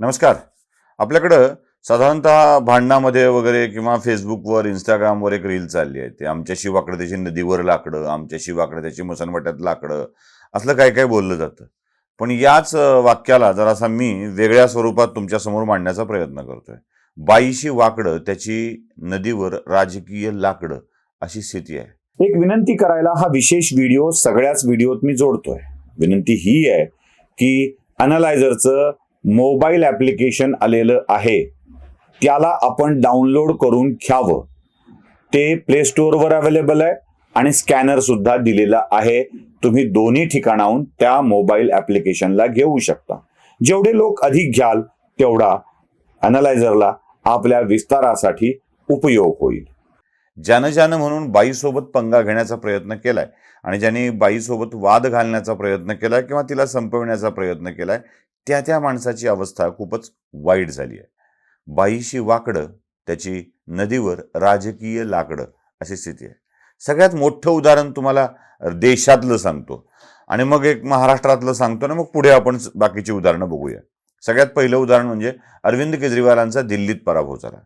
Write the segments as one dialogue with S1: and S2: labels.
S1: नमस्कार. आपल्याकडं साधारणतः भांडणामध्ये वगैरे किंवा फेसबुकवर इंस्टाग्रामवर एक रील चालली आहे. ते आमच्याशी वाकडं त्याची नदीवर लाकडं आमच्याशी वाकडं त्याची मसनवट्यात लाकडं असलं काय काय बोललं जातं. पण याच वाक्याला जरासा मी वेगळ्या स्वरूपात तुमच्यासमोर मांडण्याचा प्रयत्न करतोय. बाईशी वाकडं त्याची नदीवर राजकीय लाकडं अशी स्थिती आहे.
S2: एक विनंती करायला हा विशेष व्हिडिओ सगळ्याच व्हिडिओत मी जोडतोय. विनंती ही आहे की अनालायझरचं मोबाईल ॲप्लिकेशन आलेलं आहे. त्याला आपण डाउनलोड करून घ्यावं. ते प्ले स्टोअरवर अवेलेबल आहे आणि स्कॅनर सुद्धा दिलेला आहे. तुम्ही दोन्ही ठिकाणाहून त्या मोबाईल ॲप्लिकेशनला घेऊ शकता. जेवढे लोक अधिक घ्याल तेवढा अनालायझरला आपल्या विस्तारासाठी उपयोग होईल.
S1: ज्यानं ज्यानं म्हणून बाईसोबत पंगा घेण्याचा प्रयत्न केलाय आणि ज्यांनी बाईसोबत वाद घालण्याचा प्रयत्न केलाय किंवा तिला संपविण्याचा प्रयत्न केलाय त्या त्या माणसाची अवस्था खूपच वाईट झाली आहे. बाईशी वाकडं त्याची नदीवर राजकीय लाकडं अशी स्थिती आहे. सगळ्यात मोठं उदाहरण तुम्हाला देशातलं सांगतो. आणि मग एक महाराष्ट्रातलं सांगतो ना मग पुढे आपण बाकीची उदाहरणं बघूया. सगळ्यात पहिलं उदाहरण म्हणजे अरविंद केजरीवालांचा दिल्लीत पराभव झाला.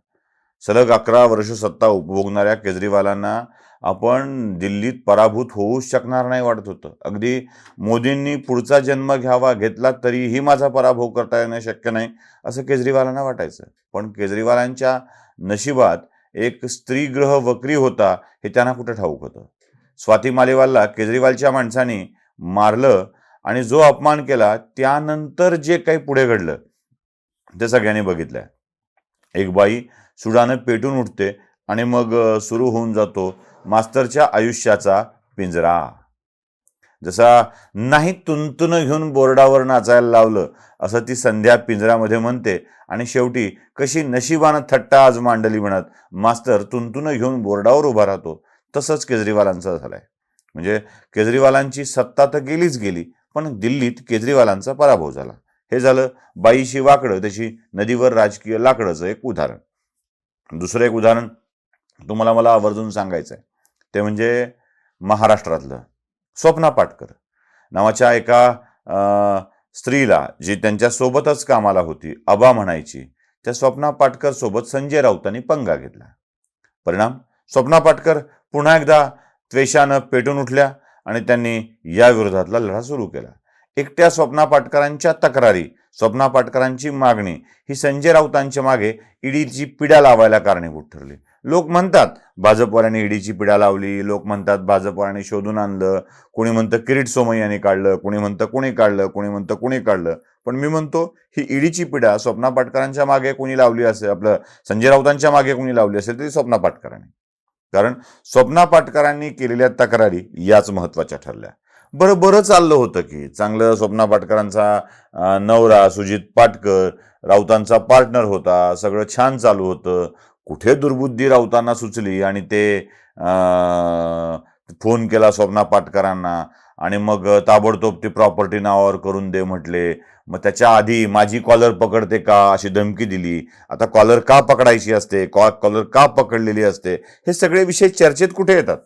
S1: सलग अकरा वर्ष सत्ता उपभोगणाऱ्या केजरीवालांना आपण दिल्लीत पराभूत होऊच शकणार नाही वाटत होतं. अगदी मोदींनी पुढचा जन्म घ्यावा घेतला तरीही माझा पराभव करता येणं शक्य नाही असं केजरीवालांना वाटायचं. पण केजरीवालांच्या नशिबात एक स्त्रीग्रह वक्री होता हे त्यांना कुठं ठाऊक होतं? स्वाती मालेवालला केजरीवालच्या माणसाने मारलं आणि जो अपमान केला त्यानंतर जे काही पुढे घडलं ते सगळ्यांनी बघितलंय. एक बाई सुडानं पेटून उठते आणि मग सुरू होऊन जातो मास्तरच्या आयुष्याचा पिंजरा. जसा नाही तुंतुन घेऊन बोर्डावर नाचायला लावलं असं ती संध्या पिंजऱ्यामध्ये म्हणते आणि शेवटी कशी नशिबानं थट्टा आज मांडली म्हणत मास्तर तुंतुन घेऊन बोर्डावर उभा राहतो. तसंच केजरीवालांचा झालाय. म्हणजे केजरीवालांची सत्ता तर गेलीच गेली पण दिल्लीत केजरीवालांचा पराभव झाला. हे झालं बाईशी वाकडं त्याची नदीवर राजकीय लाकडंचं एक उदाहरण. दुसरं एक उदाहरण तुम्हाला मला आवर्जून सांगायचं आहे. ते म्हणजे महाराष्ट्रातलं स्वप्ना पाटकर नावाच्या एका स्त्रीला जी त्यांच्यासोबतच कामाला होती अबा म्हणायची त्या स्वप्ना पाटकर सोबत संजय राऊतांनी पंगा घेतला. परिणाम? स्वप्ना पाटकर पुन्हा एकदा त्वेषानं पेटून उठल्या आणि त्यांनी या विरोधातला लढा सुरू केला. एकट्या स्वप्ना पाटकरांच्या तक्रारी स्वप्ना पाटकरांची मागणी. ही संजय राऊतांच्या मागे ईडीची पिढ्या लावायला कारणीभूत ठरली. लोक म्हणतात भाजपवाल्याने ईडीची पिढ्या लावली. लोक म्हणतात भाजपवाल्याने शोधून आणलं. कोणी म्हणतं किरीट सोमय्यांनी काढलं. कोणी म्हणतं कोणी काढलं. कोणी म्हणतं कोणी काढलं. पण मी म्हणतो ही ईडीची पिढा स्वप्ना पाटकरांच्या मागे कोणी लावली असेल आपलं संजय राऊतांच्या मागे कोणी लावली असेल तरी स्वप्ना पाटकरांनी. कारण स्वप्ना पाटकरांनी केलेल्या तक्रारी याच महत्त्वाच्या ठरल्या. बरं बरं चाललं होतं की. चांगलं स्वप्ना पाटकरांचा नवरा सुजित पाटकर राऊतांचा पार्टनर होता. सगळं छान चालू होतं. कुठे दुर्बुद्धी राऊतांना सुचली आणि ते फोन केला स्वप्ना पाटकरांना आणि मग ताबडतोब ती प्रॉपर्टी नावावर करून दे म्हटले. मग त्याच्या आधी माझी कॉलर पकडते का अशी धमकी दिली. आता कॉलर का पकडायची असते? कॉलर का पकडलेली असते? हे सगळे विषय चर्चेत कुठे येतात?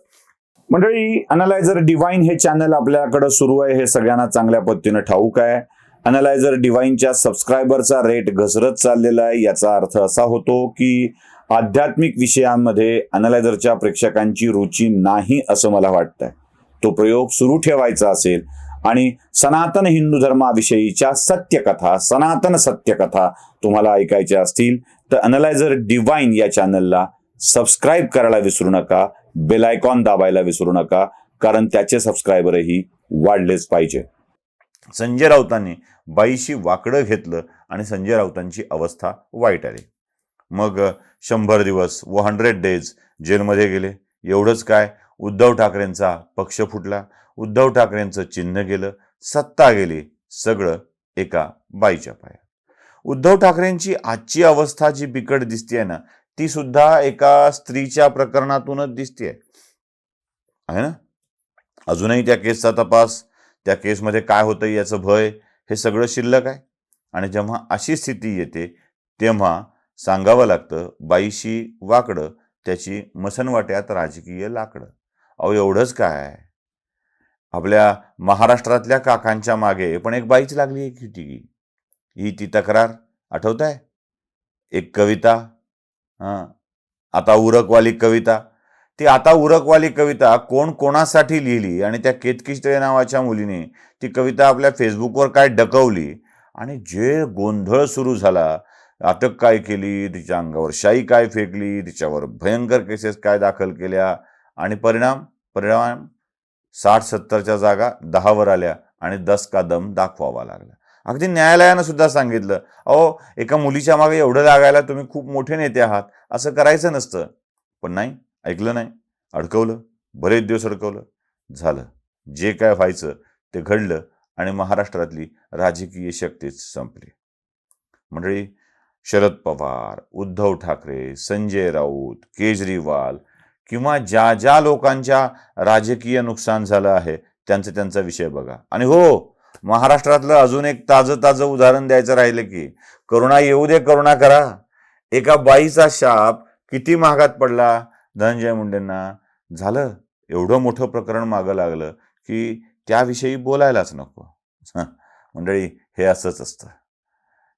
S2: मंडळी अनालायझर डिवाईन हे चॅनल आपल्याकडे सुरू आहे. हे सगळ्यांना चांगल्या पद्धतीनं ठाऊक आहे. अनालायझर डिवाईनच्या सबस्क्रायबरचा रेट घसरत चाललेला आहे. याचा अर्थ असा होतो की आध्यात्मिक विषयांमध्ये अनालायझरच्या प्रेक्षकांची रुची नाही असं मला वाटतंय. तो प्रयोग सुरू ठेवायचा असेल आणि सनातन हिंदू धर्माविषयीच्या सत्यकथा सनातन सत्यकथा तुम्हाला ऐकायच्या असतील तर अनालायझर डिवाईन या चॅनलला सबस्क्राईब करायला विसरू नका बेल आयकॉन दाबायला विसरू नका कारण त्याचे सबस्क्रायबरही वाढलेच पाहिजे.
S1: संजय राऊतांनी बाईशी वाकडं घेतलं आणि संजय राऊतांची अवस्था वाईट आली. मग शंभर दिवस व हंड्रेड डेज जेलमध्ये गेले. एवढंच काय? उद्धव ठाकरेंचा पक्ष फुटला. उद्धव ठाकरेंचं चिन्ह गेलं. सत्ता गेली. सगळं एका बाईच्या पाया. उद्धव ठाकरेंची आजची अवस्था जी बिकट दिसते ना ती सुद्धा एका स्त्रीच्या प्रकरणातूनच दिसते आहे ना? अजूनही त्या केसचा तपास त्या केसमध्ये काय होतं याचं भय हे सगळं शिल्लक आहे. आणि जेव्हा अशी स्थिती येते तेव्हा सांगावं लागतं बाईशी वाकडं त्याची मसनवाट्यात राजकीय लाकडं. अहो एवढंच काय आपल्या महाराष्ट्रातल्या काकांच्या मागे पण एक बाईच लागली आहे की ही ती तक्रार आठवत आहे एक कविता हां. आता उरकवाली कविता. ती आता उरकवाली कविता कोण कोणासाठी लिहिली आणि त्या केतकीचे नावाच्या मुलीने ती कविता आपल्या फेसबुकवर काय डकवली आणि जे गोंधळ सुरू झाला अटक काय केली तिच्या अंगावर शाई काय फेकली तिच्यावर भयंकर केसेस काय दाखल केल्या आणि परिणाम? परिणाम साठ सत्तरच्या जागा दहावर आल्या आणि दस का दम दाखवावा लागला. अगदी न्यायालयानं सुद्धा सांगितलं अहो एका मुलीच्या मागे एवढं लागायला तुम्ही खूप मोठे नेते आहात असं करायचं नसतं. पण नाही ऐकलं नाही अडकवलं बरेच दिवस अडकवलं. झालं जे काय व्हायचं ते घडलं आणि महाराष्ट्रातली राजकीय शक्तीच संपली. मंडळी शरद पवार उद्धव ठाकरे संजय राऊत केजरीवाल किंवा ज्या ज्या लोकांच्या राजकीय नुकसान झालं आहे त्यांचं त्यांचा विषय बघा. आणि हो महाराष्ट्रातलं अजून एक ताजं ताजं उदाहरण द्यायचं राहिलं की करुणा येऊ दे करुणा करा. एका बाईचा शाप किती महागात पडला? धनंजय मुंडेंना झालं. एवढं मोठं प्रकरण मागं लागलं की त्याविषयी बोलायलाच नको. मंडळी हे असंच असतं.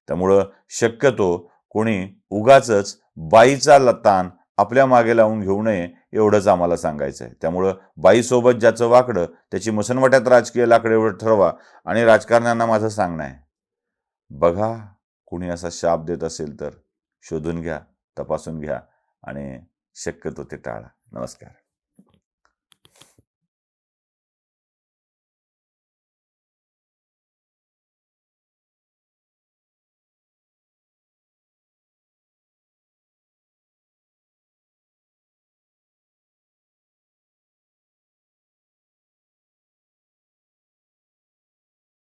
S1: त्यामुळं शक्यतो कोणी उगाच बाईचा लतान आपल्या मागे लावून घेऊ नये एवढंच आम्हाला सांगायचं आहे त्यामुळं बाईसोबत ज्याचं वाकडं त्याची मुसनवट्यात राजकीय लाकडेवर ठरवा आणि राजकारण्यांना माझं सांगणं आहे. बघा कुणी असा शाप देत असेल तर शोधून घ्या तपासून घ्या आणि शक्यतो ते टाळा. नमस्कार.